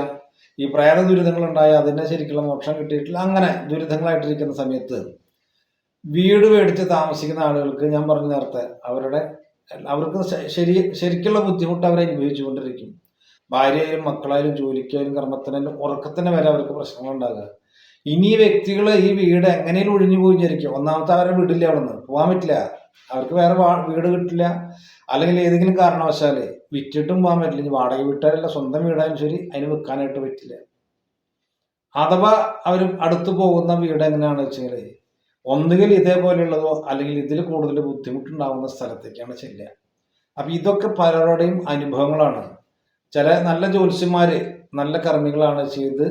ഈ പ്രേത ദുരിതങ്ങൾ ഉണ്ടായി അതിനെ ശരിക്കുള്ള മോക്ഷം കിട്ടിയിട്ടില്ല. അങ്ങനെ ദുരിതങ്ങളായിട്ടിരിക്കുന്ന സമയത്ത് വീട് മേടിച്ച് താമസിക്കുന്ന ആളുകൾക്ക് ഞാൻ പറഞ്ഞ നേരത്തെ അവരുടെ അവർക്ക് ശരി ശരിക്കുള്ള ബുദ്ധിമുട്ട് അവർ അനുഭവിച്ചുകൊണ്ടിരിക്കും. ഭാര്യയായാലും മക്കളായാലും ജോലിക്കായാലും കർമ്മത്തിനായാലും ഉറക്കത്തിന് വരെ അവർക്ക് പ്രശ്നങ്ങൾ ഉണ്ടാകുക. ഇനി വ്യക്തികൾ ഈ വീട് എങ്ങനെയും ഒഴിഞ്ഞു പോയി വിചാരിക്കും ഒന്നാമത്തെ അവരെ വീടില്ല അവിടെ നിന്ന് പോകാൻ പറ്റില്ല. അവർക്ക് വേറെ വീട് കിട്ടില്ല. അല്ലെങ്കിൽ ഏതെങ്കിലും കാരണവശാൽ വിറ്റിട്ടും പോകാൻ പറ്റില്ല. ഇനി വാടക വീട്ടുകാരല്ല സ്വന്തം വീടായാലും ശരി അതിന് വെക്കാനായിട്ട് പറ്റില്ല. അഥവാ അവർ അടുത്തു പോകുന്ന വീട് എങ്ങനെയാണെന്ന് വെച്ചാൽ ഒന്നുകിൽ ഇതേപോലെയുള്ളതോ അല്ലെങ്കിൽ ഇതിൽ കൂടുതൽ ബുദ്ധിമുട്ടുണ്ടാകുന്ന സ്ഥലത്തേക്കാണ് ചെല്ലുക. അപ്പൊ ഇതൊക്കെ പലരുടെയും അനുഭവങ്ങളാണ്. ചില നല്ല ജ്യോത്സ്യന്മാർ നല്ല കർമ്മികളാണ് ചെയ്ത്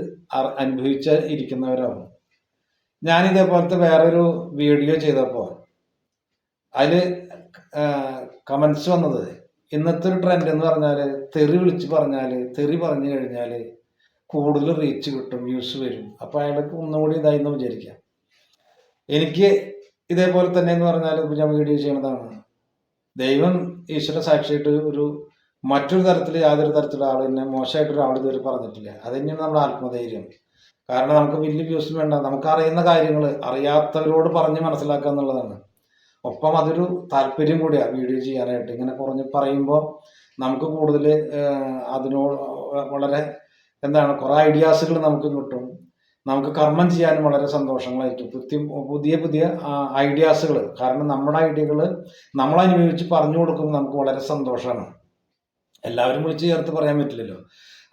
അനുഭവിച്ച ഇരിക്കുന്നവരാവും ഞാൻ ഇതേപോലത്തെ വേറൊരു വീഡിയോ ചെയ്തപ്പോൾ അതിൽ കമന്റ്സ് വന്നത് ഇന്നത്തെ ഒരു ട്രെൻഡ് എന്ന് പറഞ്ഞാൽ തെറി വിളിച്ച് പറഞ്ഞാൽ തെറി പറഞ്ഞു കഴിഞ്ഞാൽ കൂടുതൽ റീച്ച് കിട്ടും വ്യൂസ് വരും. അപ്പോൾ അയാൾക്ക് ഒന്നുകൂടി ഇതായി എന്ന് വിചാരിക്കാം. എനിക്ക് ഇതേപോലെ തന്നെ എന്ന് പറഞ്ഞാൽ ഞാൻ വീഡിയോ ചെയ്യണതാണ് ദൈവം ഈശ്വര സാക്ഷിയായിട്ട് ഒരു മറ്റൊരു തരത്തിൽ യാതൊരു തരത്തിലുള്ള ആൾ തന്നെ മോശമായിട്ട് ഒരാൾ ഇതുവരെ പറഞ്ഞിട്ടില്ല. അത് തന്നെയാണ് നമ്മുടെ ആത്മധൈര്യം. കാരണം നമുക്ക് വലിയ വ്യൂസ് വേണ്ട. നമുക്ക് അറിയുന്ന കാര്യങ്ങൾ അറിയാത്തവരോട് പറഞ്ഞ് മനസ്സിലാക്കുക എന്നുള്ളതാണ്. ഒപ്പം അതൊരു താല്പര്യം കൂടിയാണ് വീഡിയോ ചെയ്യാനായിട്ട്. ഇങ്ങനെ കുറഞ്ഞ് പറയുമ്പോൾ നമുക്ക് കൂടുതൽ അതിനോട് വളരെ എന്താണ് കുറേ ഐഡിയാസുകൾ നമുക്ക് കിട്ടും. നമുക്ക് കർമ്മം ചെയ്യാനും വളരെ സന്തോഷങ്ങളായിരിക്കും. പുതിയ പുതിയ പുതിയ ഐഡിയാസുകൾ കാരണം നമ്മുടെ ഐഡിയകൾ നമ്മൾ അനുഭവിച്ച് പറഞ്ഞു കൊടുക്കുമ്പോൾ നമുക്ക് വളരെ സന്തോഷമാണ്. എല്ലാവരും വിളിച്ച് ചേർത്ത് പറയാൻ പറ്റില്ലല്ലോ.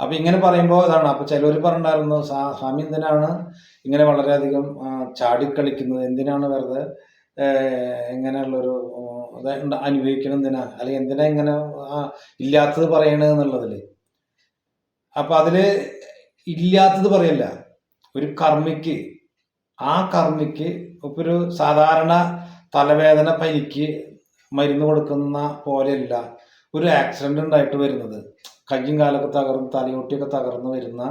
അപ്പൊ ഇങ്ങനെ പറയുമ്പോൾ ഇതാണ്. അപ്പൊ ചിലവർ പറഞ്ഞിട്ടുണ്ടായിരുന്നു "സാ- സ്വാമി എന്തിനാണ് ഇങ്ങനെ വളരെയധികം ചാടിക്കളിക്കുന്നത് എന്തിനാണ് വെറുതെ ഇങ്ങനെയുള്ളൊരു അനുഭവിക്കണം എന്തിനാ? അല്ലെങ്കിൽ എന്തിനാ ഇങ്ങനെ ഇല്ലാത്തത് പറയണത് എന്നുള്ളതിൽ? അപ്പൊ അതിൽ ഇല്ലാത്തത് പറയല്ല. ഒരു കർമ്മിക്ക് ആ കർമ്മിക്ക് ഇപ്പൊ ഒരു സാധാരണ തലവേദന പനിക്ക് മരുന്ന് കൊടുക്കുന്ന പോലെയല്ല ഒരു ആക്സിഡന്റ് ഉണ്ടായിട്ട് വരുന്നത്. കയ്യും കാലൊക്കെ തകർന്ന് തലയോട്ടിയൊക്കെ തകർന്ന് വരുന്ന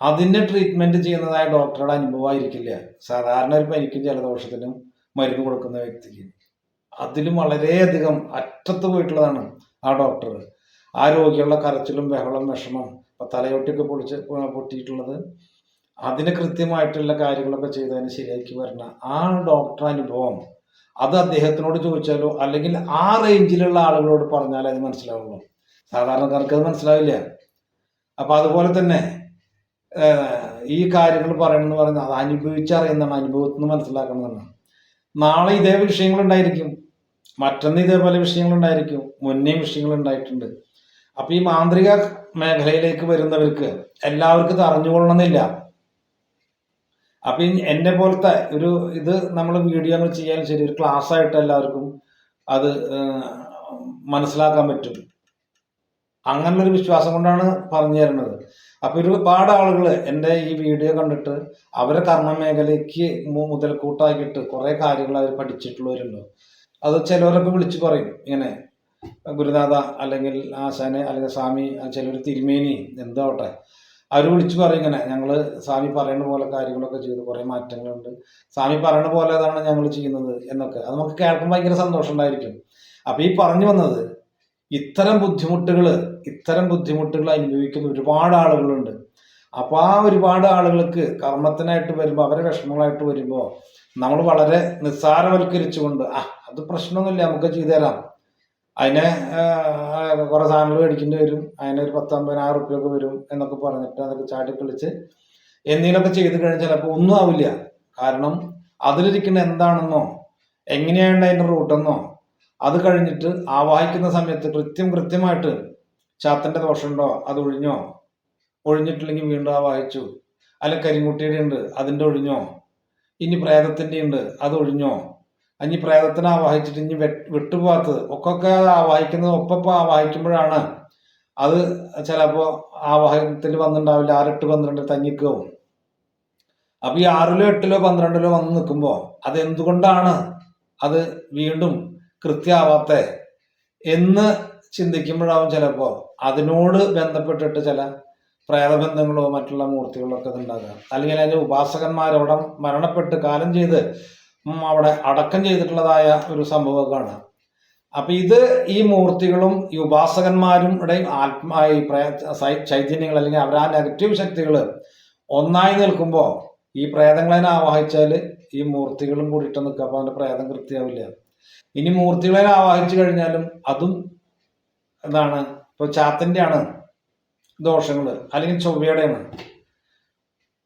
അതിന്റെ ട്രീറ്റ്മെന്റ് ചെയ്യുന്നതായ ഡോക്ടറുടെ അനുഭവമായിരിക്കില്ല. സാധാരണ ഒരു പനിക്കും ജലദോഷത്തിനും മരുന്ന് കൊടുക്കുന്ന വ്യക്തിക്ക്. അതിലും വളരെയധികം അറ്റത്ത് പോയിട്ടുള്ളതാണ് ആ ഡോക്ടർ ആ രോഗികളുടെ കരച്ചിലും ബഹളം വിഷമം തലയോട്ടിയൊക്കെ പൊളിച്ച് പൊട്ടിയിട്ടുള്ളത് അതിന് കൃത്യമായിട്ടുള്ള കാര്യങ്ങളൊക്കെ ചെയ്തതിന് ശരിയാക്കി വരണ ആ ഡോക്ടർ അനുഭവം. അത് അദ്ദേഹത്തിനോട് ചോദിച്ചാലോ അല്ലെങ്കിൽ ആ റേഞ്ചിലുള്ള ആളുകളോട് പറഞ്ഞാലേ അത് മനസ്സിലാവുള്ളൂ. സാധാരണക്കാർക്ക് അത് മനസ്സിലാവില്ല. അപ്പൊ അതുപോലെ തന്നെ ഈ കാര്യങ്ങൾ പറയണമെന്ന് പറഞ്ഞാൽ അത് അനുഭവിച്ചറിയുന്നതാണ് അനുഭവത്തിൽ നിന്ന് മനസ്സിലാക്കണമെന്നാണ്. നാളെ ഇതേ വിഷയങ്ങൾ ഉണ്ടായിരിക്കും മറ്റൊന്ന് ഇതേപോലെ വിഷയങ്ങൾ ഉണ്ടായിരിക്കും മുന്നേ വിഷയങ്ങൾ ഉണ്ടായിട്ടുണ്ട് അപ്പൊ ഈ മാന്ത്രിക മേഖലയിലേക്ക് വരുന്നവർക്ക് എല്ലാവർക്കും അറിഞ്ഞുകൊള്ളണമെന്നില്ല. അപ്പൊ എന്നെ പോലത്തെ ഒരു ഇത് നമ്മൾ വീഡിയോ ചെയ്യാൻ ശരി ഒരു ക്ലാസ് ആയിട്ട് എല്ലാവർക്കും അത് മനസ്സിലാക്കാൻ പറ്റും. അങ്ങനെയുള്ള ഒരു വിശ്വാസം കൊണ്ടാണ് പറഞ്ഞു തരുന്നത്. അപ്പൊ ഒരുപാട് ആളുകൾ എന്റെ ഈ വീഡിയോ കണ്ടിട്ട് അവരെ കർമ്മ മേഖലയ്ക്ക് മുതൽ മുതൽക്കൂട്ടാക്കിയിട്ട് കുറെ കാര്യങ്ങൾ അവർ പഠിച്ചിട്ടുള്ളവരുണ്ട്? അത് ചിലവരൊക്കെ വിളിച്ചു പറയും ഇങ്ങനെ ഗുരുനാഥ അല്ലെങ്കിൽ ആശാന് അല്ലെങ്കിൽ സ്വാമി ചിലർ തിരുമേനി എന്താവട്ടെ. അവർ വിളിച്ചു പറയും ഇങ്ങനെ. ഞങ്ങൾ സ്വാമി പറയുന്ന പോലെ കാര്യങ്ങളൊക്കെ ചെയ്തു. കുറേ മാറ്റങ്ങളുണ്ട്. സ്വാമി പറയുന്ന പോലെ അതാണ് ഞങ്ങൾ ചെയ്യുന്നത് എന്നൊക്കെ. അത് നമുക്ക് കേൾക്കുമ്പോൾ ഭയങ്കര സന്തോഷം ഉണ്ടായിരിക്കും. അപ്പൊ ഈ പറഞ്ഞു വന്നത് ഇത്തരം ബുദ്ധിമുട്ടുകൾ ഇത്തരം ബുദ്ധിമുട്ടുകൾ അനുഭവിക്കുന്ന ഒരുപാട് ആളുകളുണ്ട്. അപ്പൊ ആ ഒരുപാട് ആളുകൾക്ക് കർമ്മത്തിനായിട്ട് വരുമ്പോൾ അവരെ വിഷമങ്ങളായിട്ട് വരുമ്പോൾ നമ്മൾ വളരെ നിസ്സാരവൽക്കരിച്ചുകൊണ്ട് ആ അത് പ്രശ്നമൊന്നുമില്ല നമുക്ക് ചെയ്തു തരാം. അതിനെ കുറെ സാധനങ്ങൾ മേടിക്കേണ്ടി വരും. അതിനൊരു പത്ത് അമ്പതിനായിരം റുപ്യ ഒക്കെ വരും എന്നൊക്കെ പറഞ്ഞിട്ട് അതൊക്കെ ചാടിക്കളിച്ച് എന്തെങ്കിലുമൊക്കെ ചെയ്ത് കഴിഞ്ഞാൽ ചിലപ്പോൾ ഒന്നും ആവില്ല. കാരണം അതിലിരിക്കുന്ന എന്താണെന്നോ എങ്ങനെയാണ് അതിന്റെ റൂട്ടെന്നോ അത് കഴിഞ്ഞിട്ട് ആവാഹിക്കുന്ന സമയത്ത് കൃത്യം കൃത്യമായിട്ട് ചാത്തന്റെ ദോഷമുണ്ടോ അത് ഒഴിഞ്ഞോ? ഒഴിഞ്ഞിട്ടില്ലെങ്കിൽ വീണ്ടും ആവാഹിച്ചു. അല്ല കരിങ്കുട്ടിയുടെ ഉണ്ട് അതിന്റെ ഒഴിഞ്ഞോ? ഇനി പ്രേതത്തിന്റെ ഉണ്ട് അത് ഒഴിഞ്ഞോ? ഇനി പ്രേതത്തിനെ ആവാഹിച്ചിട്ട് ഇനി വിട്ടുപോകാത്തത്. ഒക്കെ ആവാഹിക്കുന്നത് ഒപ്പം ആവാഹിക്കുമ്പോഴാണ് അത് ചിലപ്പോ ആവാഹത്തിൽ വന്നിട്ടുണ്ടാവില്ല ആറെട്ട് പന്ത്രണ്ട് തന്നിക്കും അപ്പൊ ഈ ആറിലോ എട്ടിലോ പന്ത്രണ്ടിലോ വന്ന് നിൽക്കുമ്പോൾ അത് എന്തുകൊണ്ടാണ് അത് വീണ്ടും കൃത്യമാവാത്ത എന്ന് ചിന്തിക്കുമ്പോഴാവും ചിലപ്പോൾ അതിനോട് ബന്ധപ്പെട്ടിട്ട് ചില പ്രേതബന്ധങ്ങളോ മറ്റുള്ള മൂർത്തികളോ ഒക്കെ ഉണ്ടാകുക അല്ലെങ്കിൽ അതിന്റെ ഉപാസകന്മാരവിടെ മരണപ്പെട്ട് കാലം ചെയ്ത് അവിടെ അടക്കം ചെയ്തിട്ടുള്ളതായ ഒരു സംഭവമൊക്കെയാണ് അപ്പൊ ഇത് ഈ മൂർത്തികളും ഈ ഉപാസകന്മാരും ഇവിടെ ആത്മാ ഈ ചൈതന്യങ്ങൾ അല്ലെങ്കിൽ അവരാ നെഗറ്റീവ് ശക്തികൾ ഒന്നായി നിൽക്കുമ്പോൾ ഈ പ്രേതങ്ങളെ ആവാഹിച്ചാൽ ഈ മൂർത്തികളും കൂടിയിട്ട് നിൽക്കുക. അപ്പൊ അതിന്റെ പ്രേതം കൃത്യമാവില്ല ഇനി മൂർത്തികളെ ആവാഹിച്ചു കഴിഞ്ഞാലും അതും എന്താണ്? ഇപ്പൊ ചാത്തന്റെ ദോഷങ്ങൾ അല്ലെങ്കിൽ ചൊവ്വയുടെയാണ്.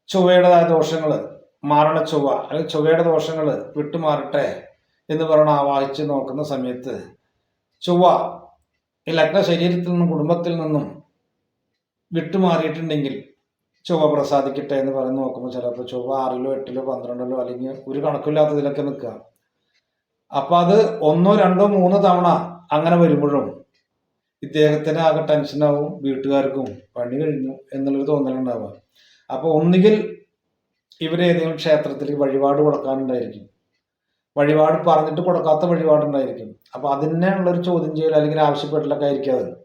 ചൊവ്വയുടേതായ ദോഷങ്ങൾ. മാറണ ചൊവ്വ അല്ലെങ്കിൽ ചൊവ്വയുടെ ദോഷങ്ങൾ വിട്ടുമാറട്ടെ എന്ന് പറയണ ആ വായിച്ച് നോക്കുന്ന സമയത്ത് ചൊവ്വ ഈ ലഗ്ന ശരീരത്തിൽ നിന്നും കുടുംബത്തിൽ നിന്നും വിട്ടുമാറിയിട്ടുണ്ടെങ്കിൽ ചൊവ്വ പ്രസാദിക്കട്ടെ എന്ന് പറഞ്ഞ് നോക്കുമ്പോൾ ചിലപ്പോൾ ചൊവ്വ ആറിലോ എട്ടിലോ പന്ത്രണ്ടിലോ അല്ലെങ്കിൽ ഒരു കണക്കില്ലാത്തതിലൊക്കെ നിൽക്കുക. അപ്പൊ അത് ഒന്നോ രണ്ടോ മൂന്നോ തവണ അങ്ങനെ വരുമ്പോഴും ഇദ്ദേഹത്തിന് ആകെ ടെൻഷനാവും വീട്ടുകാർക്കും പണി കഴിഞ്ഞു എന്നുള്ളൊരു തോന്നലുണ്ടാവുക. അപ്പോൾ ഒന്നുകിൽ ഇവർ ഏതെങ്കിലും ക്ഷേത്രത്തിൽ വഴിപാട് കൊടുക്കാനുണ്ടായിരിക്കും. വഴിപാട് പറഞ്ഞിട്ട് കൊടുക്കാത്ത വഴിപാടുണ്ടായിരിക്കും. അപ്പൊ അതിനുള്ളൊരു ചോദ്യം ചെയ്യൽ അല്ലെങ്കിൽ ആവശ്യപ്പെട്ടിലൊക്കെ ആയിരിക്കും അത്.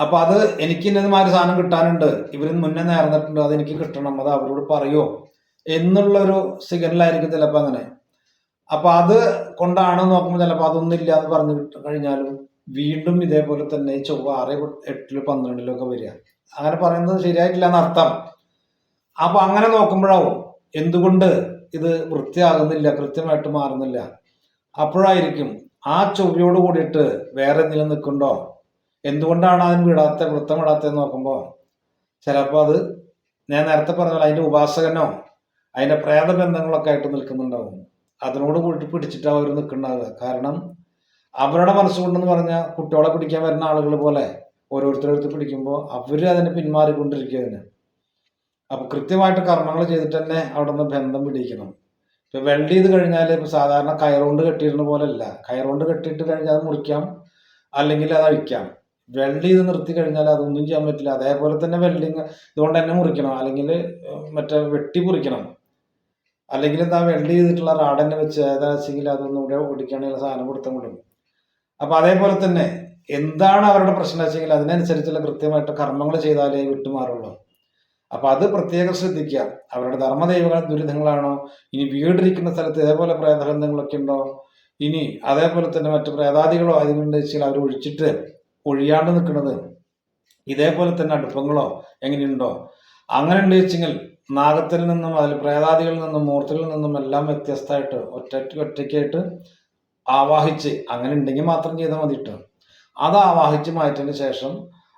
അപ്പൊ അത് എനിക്ക് ഇന്നതുമാതിരി സാധനം കിട്ടാനുണ്ട്. ഇവർ മുന്നേ നേർന്നിട്ടുണ്ട്. അത് എനിക്ക് കിട്ടണം. അത് അവരോട് പറയോ? എന്നുള്ളൊരു സിഗ്നലായിരിക്കും ചിലപ്പോൾ അങ്ങനെ. അപ്പൊ അത് കൊണ്ടാണ് നോക്കുമ്പോൾ ചിലപ്പോൾ അതൊന്നുമില്ല എന്ന് പറഞ്ഞു കഴിഞ്ഞാലും വീണ്ടും ഇതേപോലെ തന്നെ ചൊവ്വ ആറ് എട്ടിൽ പന്ത്രണ്ടിലും ഒക്കെ വരിക. അങ്ങനെ പറയുന്നത് ശരിയായിട്ടില്ല എന്നർത്ഥം. അപ്പൊ അങ്ങനെ നോക്കുമ്പോഴാവും എന്തുകൊണ്ട് ഇത് വൃത്തിയാകുന്നില്ല കൃത്യമായിട്ട് മാറുന്നില്ല. അപ്പോഴായിരിക്കും ആ ചൊവ്വയോട് കൂടിയിട്ട് വേറെ എന്തെങ്കിലും നിൽക്കുന്നുണ്ടോ? എന്തുകൊണ്ടാണ് അതിന് വിടാത്ത വൃത്തം നോക്കുമ്പോൾ ചിലപ്പോൾ അത് ഞാൻ നേരത്തെ പറഞ്ഞ അതിന്റെ ഉപാസകനോ അതിന്റെ പ്രേതബന്ധങ്ങളൊക്കെ ആയിട്ട് നിൽക്കുന്നുണ്ടാവും. അതിനോട് കൂടി പിടിച്ചിട്ട് അവർ നിൽക്കുന്നുണ്ടാവുക കാരണം അവരുടെ മനസ്സുകൊണ്ടെന്ന് പറഞ്ഞാൽ കുട്ടികളെ പിടിക്കാൻ വരുന്ന ആളുകൾ പോലെ ഓരോരുത്തരെടുത്ത് പിടിക്കുമ്പോൾ അവർ അതിനെ പിന്മാറിക്കൊണ്ടിരിക്കുക തന്നെ അപ്പൊ കൃത്യമായിട്ട് കർമ്മങ്ങൾ ചെയ്തിട്ട് തന്നെ അവിടെ നിന്ന് ബന്ധം പിടിക്കണം ഇപ്പൊ വെൽഡ് ചെയ്ത് കഴിഞ്ഞാൽ ഇപ്പൊ സാധാരണ കയറുകൊണ്ട് കെട്ടിയിരുന്ന പോലെ അല്ല കയറുകൊണ്ട് കെട്ടിയിട്ട് കഴിഞ്ഞാൽ അത് മുറിക്കാം അല്ലെങ്കിൽ അത് അഴിക്കാം. വെൽഡ് ചെയ്ത് നിർത്തി കഴിഞ്ഞാൽ അതൊന്നും ചെയ്യാൻ പറ്റില്ല. അതേപോലെ തന്നെ വെൽഡിങ് ഇതുകൊണ്ട് തന്നെ മുറിക്കണം. അല്ലെങ്കിൽ മറ്റേ വെട്ടി മുറിക്കണം. അല്ലെങ്കിൽ എന്താ വെൽഡ് ചെയ്തിട്ടുള്ള റാഡ് തന്നെ വെച്ച് ഏതാ വെച്ചെങ്കിൽ അതൊന്നും ഇവിടെ ഓടിക്കുകയാണെങ്കിൽ സാധനം കൊടുത്തും കൊടുക്കും അപ്പൊ അതേപോലെ തന്നെ എന്താണ് അവരുടെ പ്രശ്നം വെച്ചെങ്കിൽ അതിനനുസരിച്ചുള്ള കൃത്യമായിട്ട് കർമ്മങ്ങൾ ചെയ്താലേ വിട്ടുമാറുള്ളൂ. അപ്പൊ അത് പ്രത്യേകം ശ്രദ്ധിക്കുക. അവരുടെ ധർമ്മദൈവങ്ങൾ ദുരിതങ്ങളാണോ? ഇനി വീടിരിക്കുന്ന സ്ഥലത്ത് ഇതേപോലെ പ്രേതബന്ധങ്ങളൊക്കെ ഉണ്ടോ? ഇനി അതേപോലെ തന്നെ മറ്റു പ്രേതാദികളോ അതിനുണ്ട് വെച്ചാൽ അവർ ഒഴിച്ചിട്ട് ഒഴിയാണ്ട് നിൽക്കുന്നത് ഇതേപോലെ തന്നെ അടുപ്പങ്ങളോ എങ്ങനെയുണ്ടോ? അങ്ങനെ ഉണ്ട് വെച്ചെങ്കിൽ നാഗത്തിൽ നിന്നും അതിൽ പ്രേതാദികളിൽ നിന്നും മൂർത്തികളിൽ നിന്നും എല്ലാം വ്യത്യസ്തമായിട്ട് ഒറ്റ ഒറ്റയ്ക്കായിട്ട് ആവാഹിച്ച് അങ്ങനെ ഉണ്ടെങ്കിൽ മാത്രം ചെയ്താൽ മതി കേട്ടോ അത് ആവാഹിച്ച് മാറ്റിയതിന് ശേഷം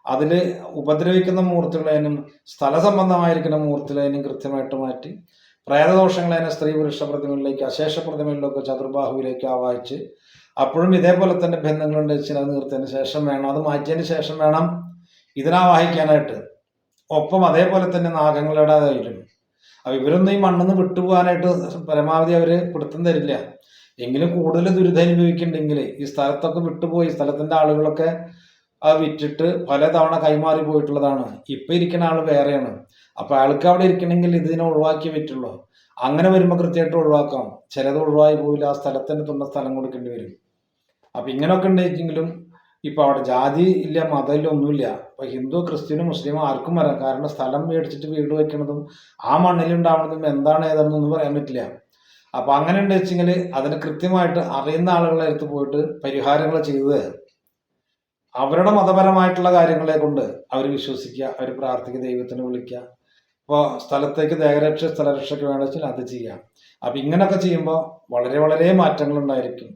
അതിൽ ഉപദ്രവിക്കുന്ന മൂർത്തികളേനും സ്ഥല സംബന്ധമായിരിക്കുന്ന മൂർത്തികളേനും കൃത്യമായിട്ട് മാറ്റി പ്രേതദോഷങ്ങളേനെ സ്ത്രീ പുരുഷ പ്രതിമകളിലേക്ക് അശേഷ പ്രതിമകളിലൊക്കെ ചതുർബാഹുവിലേക്ക് ആവാഹിച്ച് അപ്പോഴും ഇതേപോലെ തന്നെ ബന്ധങ്ങളുണ്ട് വെച്ചാൽ അത് നിർത്തിയതിന് ശേഷം വേണം. അത് മാറ്റിയതിന് ശേഷം വേണം ഇതിനാവാഹിക്കാനായിട്ട് ഒപ്പം അതേപോലെ തന്നെ നാഗങ്ങളുടേതായിരുന്നു അപ്പം ഇവരൊന്നും ഈ മണ്ണിന്ന് വിട്ടുപോകാനായിട്ട് പരമാവധി അവർ പിടുത്തം തരില്ല. എങ്കിലും കൂടുതൽ ദുരിതം അനുഭവിക്കുന്നുണ്ടെങ്കിൽ ഈ സ്ഥലത്തൊക്കെ വിട്ടുപോയി സ്ഥലത്തിന്റെ ആളുകളൊക്കെ ആ വിറ്റിട്ട് പലതവണ കൈമാറി പോയിട്ടുള്ളതാണ്. ഇപ്പൊ ഇരിക്കുന്ന ആൾ വേറെയാണ്. അപ്പൊ അയാൾക്ക് അവിടെ ഇരിക്കണമെങ്കിൽ ഇതിനെ ഒഴിവാക്കി പറ്റുള്ളൂ. അങ്ങനെ വരുമ്പോൾ കൃത്യമായിട്ട് ഒഴിവാക്കാം. ചിലത് ഒഴിവായി പോയില്ല ആ സ്ഥലത്തിന് തുന്ന സ്ഥലം കൊടുക്കേണ്ടി വരും. അപ്പം ഇങ്ങനെയൊക്കെ ഉണ്ടെങ്കിലും ഇപ്പം അവിടെ ജാതി ഇല്ല മതമില്ല ഒന്നുമില്ല. ഇപ്പം ഹിന്ദു ക്രിസ്ത്യനും മുസ്ലിം ആർക്കും വരാം. കാരണം സ്ഥലം മേടിച്ചിട്ട് വീട് വെക്കണതും ആ മണ്ണിലുണ്ടാവണതും എന്താണ് ഏതാണെന്നൊന്നും പറയാൻ പറ്റില്ല. അപ്പം അങ്ങനെ ഉണ്ട് അതിന് കൃത്യമായിട്ട് അറിയുന്ന ആളുകളുടെ അടുത്ത് പോയിട്ട് പരിഹാരങ്ങൾ ചെയ്ത് അവരുടെ മതപരമായിട്ടുള്ള കാര്യങ്ങളെ കൊണ്ട് അവർ വിശ്വസിക്കുക അവർ പ്രാർത്ഥിക്കുക ദൈവത്തിന് വിളിക്കുക. ഇപ്പോൾ സ്ഥലത്തേക്ക് ദേഹരക്ഷ സ്ഥലരക്ഷയ്ക്ക് വേണ്ട വെച്ചാൽ അത് ചെയ്യാം. അപ്പം ഇങ്ങനെയൊക്കെ ചെയ്യുമ്പോൾ വളരെ വളരെ മാറ്റങ്ങൾ ഉണ്ടായിരിക്കും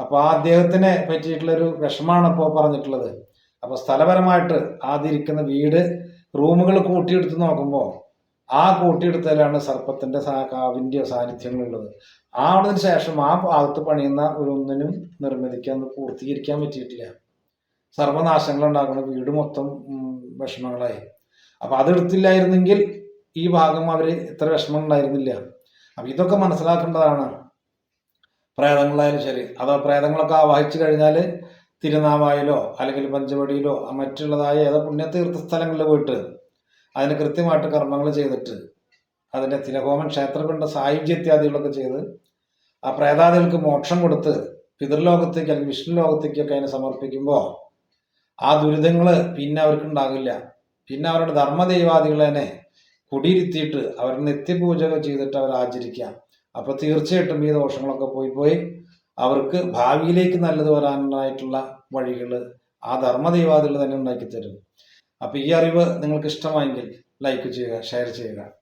അപ്പോൾ ആ അദ്ദേഹത്തിനെ പറ്റിയിട്ടുള്ളൊരു വിഷമാണ് ഇപ്പോൾ പറഞ്ഞിട്ടുള്ളത്. അപ്പോൾ സ്ഥലപരമായിട്ട് ആദ്യം വീട് റൂമുകൾ കൂട്ടിയെടുത്ത് നോക്കുമ്പോൾ ആ കൂട്ടിയെടുത്തതിലാണ് സർപ്പത്തിന്റെ കാവിന്റെ സാന്നിധ്യങ്ങളുള്ളത്. ആ അതിന് ശേഷം ആ ഭാഗത്ത് പണിയുന്ന ഒരു ഒന്നിനും നിർമ്മിതിക്കാൻ പൂർത്തീകരിക്കാൻ പറ്റിയിട്ടില്ല. സർവനാശങ്ങൾ ഉണ്ടാക്കുന്ന വീട് മൊത്തം വിഷമങ്ങളായി. അപ്പം അതെടുത്തില്ലായിരുന്നെങ്കിൽ ഈ ഭാഗം അവർ ഇത്ര വിഷമം ഉണ്ടായിരുന്നില്ല അപ്പം ഇതൊക്കെ മനസ്സിലാക്കേണ്ടതാണ്. പ്രേതങ്ങളായാലും ശരി. അതോ പ്രേതങ്ങളൊക്കെ ആവാഹിച്ചു കഴിഞ്ഞാൽ തിരുനാവായിലോ അല്ലെങ്കിൽ പഞ്ചവടിയിലോ മറ്റുള്ളതായ ഏതോ പുണ്യതീർത്ഥ സ്ഥലങ്ങളിൽ പോയിട്ട് അതിന് കൃത്യമായിട്ട് കർമ്മങ്ങൾ ചെയ്തിട്ട് അതിന്റെ തിലഹോമൻ ക്ഷേത്രങ്ങളുടെ സായുജ്യത്യാദികളൊക്കെ ചെയ്ത് ആ പ്രേതാദികൾക്ക് മോക്ഷം കൊടുത്ത് പിതൃലോകത്തേക്ക് അല്ലെങ്കിൽ വിഷ്ണു ലോകത്തേക്കൊക്കെ അതിനെ സമർപ്പിക്കുമ്പോൾ ആ ദുരിതങ്ങൾ പിന്നെ അവർക്ക് ഉണ്ടാകില്ല പിന്നെ അവരുടെ ധർമ്മദൈവാദികളെ തന്നെ കുടിയിരുത്തിയിട്ട് അവർ നിത്യപൂജകൾ ചെയ്തിട്ട് അവർ ആചരിക്കാം അപ്പോൾ തീർച്ചയായിട്ടും ഈ ദോഷങ്ങളൊക്കെ പോയി പോയി അവർക്ക് ഭാവിയിലേക്ക് നല്ലത് വരാനായിട്ടുള്ള വഴികൾ ആ ധർമ്മദൈവാദികൾ തന്നെ ഉണ്ടാക്കി തരും അപ്പോൾ ഈ അറിവ് നിങ്ങൾക്ക് ഇഷ്ടമായെങ്കിൽ ലൈക്ക് ചെയ്യുക ഷെയർ ചെയ്യുക.